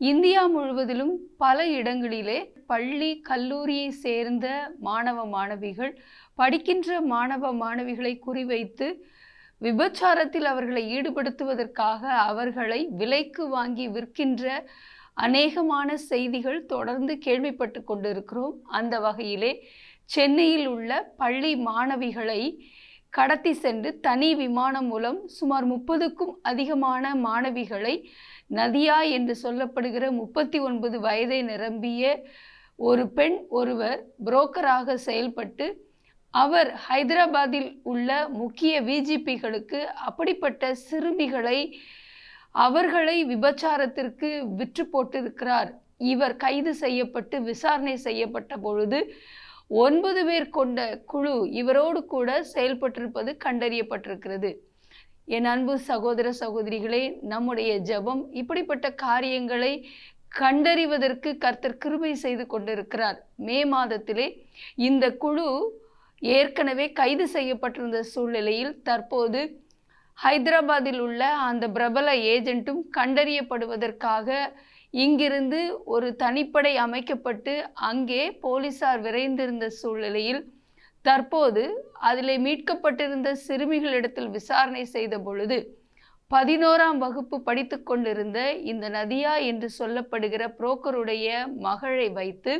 India முழுவதிலும் பல இடங்களிலே பள்ளி கல்லூரியை சேர்ந்த மாணவ மாணவிகள் படிக்கின்ற மாணவ மாணவிகளை குறிவைத்து விபச்சாரத்தில் அவர்களை ஈடுபடுத்துவதற்காக அவர்களை விலைக்கு வாங்கி விற்கின்ற அநேகமான செய்திகள் தொடர்ந்து கேள்விப்பட்டு கொண்டிருக்கிறோம். அந்த வகையிலே சென்னையில் உள்ள பள்ளி மாணவிகளை கடத்தி சென்று தனி விமானம் மூலம் சுமார் முப்பதுக்கும் அதிகமான மாணவிகளை நதியா என்று சொல்லப்படுகிற முப்பத்தி ஒன்பது வயதை நிரம்பிய ஒரு பெண் ஒருவர் புரோக்கராக செயல்பட்டு அவர் ஹைதராபாத்தில் உள்ள முக்கிய விஜிபிகளுக்கு அப்படிப்பட்ட சிறுமிகளை அவர்களை விபச்சாரத்திற்கு விற்று போட்டிருக்கிறார். இவர் கைது செய்யப்பட்டு விசாரணை செய்யப்பட்ட பொழுது ஒன்பது பேர் கொண்ட குழு இவரோடு கூட செயல்பட்டிருப்பது கண்டறியப்பட்டிருக்கிறது. என் அன்பு சகோதர சகோதரிகளே நம்முடைய ஜெபம் இப்படிப்பட்ட காரியங்களை கண்டறிவதற்கு கர்த்தர் கிருபை செய்து கொண்டிருக்கிறார். மே மாதத்திலே இந்த குழு ஏற்கனவே கைது செய்யப்பட்டிருந்த சூழ்நிலையில் தற்போது ஹைதராபாத்தில் உள்ள அந்த பிரபல ஏஜென்ட்டும் கண்டறியப்படுவதற்காக இங்கிருந்து ஒரு தனிப்படை அமைக்கப்பட்டு அங்கே போலீசார் விரைந்திருந்த சூழ்நிலையில் தற்போது அதில் மீட்கப்பட்டிருந்த சிறுமிகளிடத்தில் விசாரணை செய்த பொழுது பதினோராம் வகுப்பு படித்து கொண்டிருந்த இந்த நதியா என்று சொல்லப்படுகிற புரோக்கருடைய மகளை வைத்து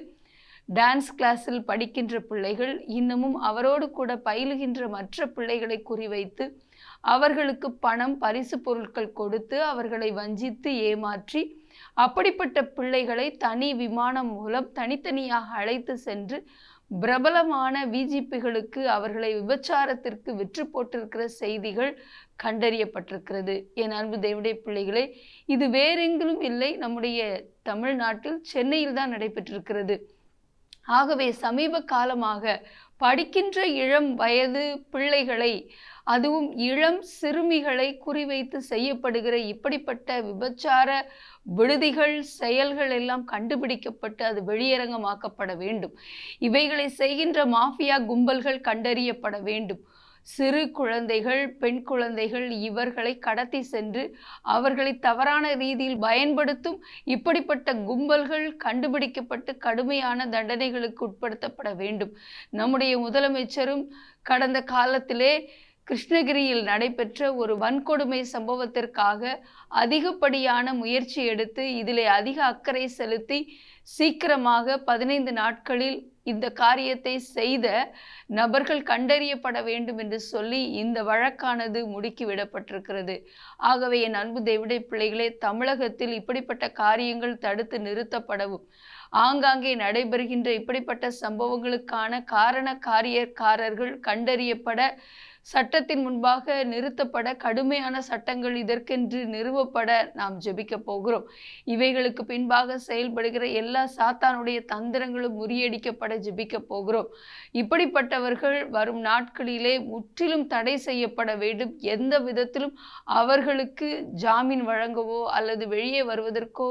டான்ஸ் கிளாஸில் படிக்கின்ற பிள்ளைகள் இன்னமும் அவரோடு கூட பயிலுகின்ற மற்ற பிள்ளைகளை குறிவைத்து அவர்களுக்கு பணம் பரிசு பொருட்கள் கொடுத்து அவர்களை வஞ்சித்து ஏமாற்றி அப்படிப்பட்ட பிள்ளைகளை தனி விமானம் மூலம் தனித்தனியாக அழைத்து சென்று பிரபலமான விஜிபிகளுக்கு அவர்களை விபச்சாரத்திற்கு விற்று போட்டிருக்கிற செய்திகள் கண்டறியப்பட்டிருக்கிறது. என் அன்பு தேவடைய பிள்ளைகளே இது வேறெங்கிலும் இல்லை. நம்முடைய தமிழ்நாட்டில் சென்னையில் தான் நடைபெற்றிருக்கிறது. ஆகவே சமீப காலமாக படிக்கின்ற இளம் வயது பிள்ளைகளை அதுவும் இளம் சிறுமிகளை குறிவைத்து செய்யப்படுகிற இப்படிப்பட்ட விபச்சார விடுதிகள் செயல்கள் எல்லாம் கண்டுபிடிக்கப்பட்டு அது வெளியரங்கமாக்கப்பட வேண்டும். இவைகளை செய்கின்ற மாஃபியா கும்பல்கள் கண்டறியப்பட வேண்டும். சிறு குழந்தைகள் பெண் குழந்தைகள் இவர்களை கடத்தி சென்று அவர்களை தவறான ரீதியில் பயன்படுத்தும் இப்படிப்பட்ட கும்பல்கள் கண்டுபிடிக்கப்பட்டு கடுமையான தண்டனைகளுக்கு உட்படுத்தப்பட வேண்டும். நம்முடைய முதலமைச்சரும் கடந்த காலத்திலே கிருஷ்ணகிரியில் நடைபெற்ற ஒரு வன்கொடுமை சம்பவத்திற்காக அதிகப்படியான முயற்சி எடுத்து இதிலே அதிக அக்கறை செலுத்தி சீக்கிரமாக பதினைந்து நாட்களில் இந்த காரியத்தை செய்த நபர்கள் கண்டறியப்பட வேண்டும் என்று சொல்லி இந்த வழக்கானது முடுக்கி விடப்பட்டிருக்கிறது. ஆகவே என் அன்பு தேவிடை பிள்ளைகளே தமிழகத்தில் இப்படிப்பட்ட காரியங்கள் தடுத்து நிறுத்தப்படவும் ஆங்காங்கே நடைபெறுகின்ற இப்படிப்பட்ட சம்பவங்களுக்கான காரண காரியக்காரர்கள் கண்டறியப்பட சட்டத்தின் முன்பாக நிறுத்தப்பட கடுமையான சட்டங்கள் இதற்கென்று நிறுவப்பட நாம் ஜெபிக்க போகிறோம். இவைகளுக்கு பின்பாக செயல்படுகிற எல்லா சாத்தானுடைய தந்திரங்களும் முறியடிக்கப்பட ஜெபிக்க போகிறோம். இப்படிப்பட்டவர்கள் வரும் நாட்களிலே முற்றிலும் தடை செய்யப்பட வேண்டும். எந்த விதத்திலும் அவர்களுக்கு ஜாமீன் வழங்கவோ அல்லது வெளியே வருவதற்கோ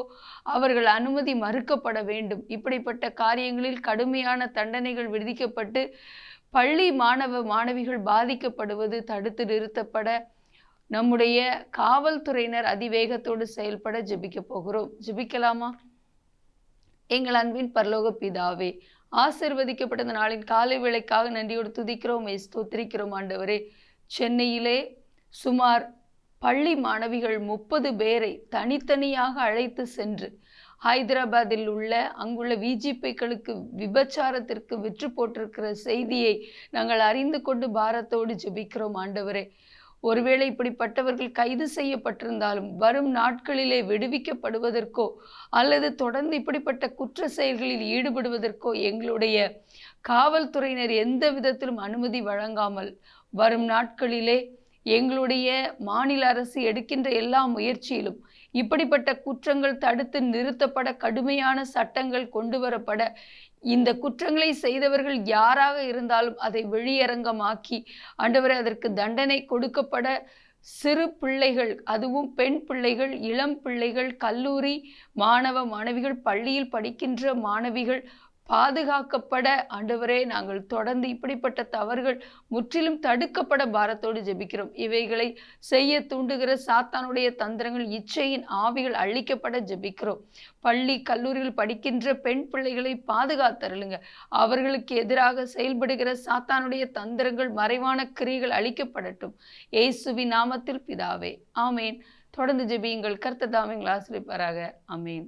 அவர்கள் அனுமதி மறுக்கப்பட வேண்டும். இப்படிப்பட்ட காரியங்களில் கடுமையான தண்டனைகள் விதிக்கப்பட்டு பள்ளி மாணவ மாணவிகள் பாதிக்கப்படுவது தடுத்து நிறுத்தப்பட நம்முடைய காவல்துறையினர் அதிவேகத்தோடு செயல்பட ஜெபிக்க போகிறோம். ஜெபிக்கலாமா? எங்கள் அன்பின் பரலோக பிதாவே ஆசிர்வதிக்கப்பட்ட நாளின் காலை வேளைக்காக நன்றியோடு துதிக்கிறோம் ஸ்தோத்திரிக்கிறோம் ஆண்டவரே. சென்னையிலே சுமார் பள்ளி மாணவிகள் முப்பது பேரை தனித்தனியாக அழைத்து சென்று ஹைதராபாத்தில் உள்ள அங்குள்ள விஜிபிக்களுக்கு விபச்சாரத்திற்கு விற்று போட்டிருக்கிற செய்தியை நாங்கள் அறிந்து கொண்டு பாரத்தோடு ஜெபிக்கிறோம் ஆண்டவரே. ஒருவேளை இப்படிப்பட்டவர்கள் கைது செய்யப்பட்டிருந்தாலும் வரும் நாட்களிலே விடுவிக்கப்படுவதற்கோ அல்லது தொடர்ந்து இப்படிப்பட்ட குற்ற செயல்களில் ஈடுபடுவதற்கோ எங்களுடைய காவல்துறையினர் எந்த விதத்திலும் அனுமதி வழங்காமல் வரும் நாட்களிலே எங்களுடைய மாநில அரசு எடுக்கின்ற எல்லா முயற்சியிலும் இப்படிப்பட்ட குற்றங்கள் தடுத்து நிறுத்தப்பட கடுமையான சட்டங்கள் கொண்டு வரப்பட இந்த குற்றங்களை செய்தவர்கள் யாராக இருந்தாலும் அதை வெளியரங்கமாக்கி ஆண்டவரை அதற்கு தண்டனை கொடுக்கப்பட சிறு பிள்ளைகள் அதுவும் பெண் பிள்ளைகள் இளம் பிள்ளைகள் கல்லூரி மாணவ மாணவிகள் பள்ளியில் படிக்கின்ற மாணவிகள் பாதுகாக்கப்பட ஆண்டவரே நாங்கள் தொடர்ந்து இப்படிப்பட்ட தவறுகள் முற்றிலும் தடுக்கப்பட பாரத்தோடு ஜெபிக்கிறோம். இவைகளை செய்ய தூண்டுகிற சாத்தானுடைய தந்திரங்கள் இச்சையின் ஆவிகள் அழிக்கப்பட ஜெபிக்கிறோம். பள்ளி கல்லூரியில் படிக்கின்ற பெண் பிள்ளைகளை பாதுகாத்தருளுங்க. அவர்களுக்கு எதிராக செயல்படுகிற சாத்தானுடைய தந்திரங்கள் மறைவான கிரிகள் அழிக்கப்படட்டும். ஏசுவி நாமத்தில் பிதாவே ஆமேன். தொடர்ந்து ஜெபியுங்கள். கர்த்ததாமிங்கள் ஆசிரியப்பாராக அமேன்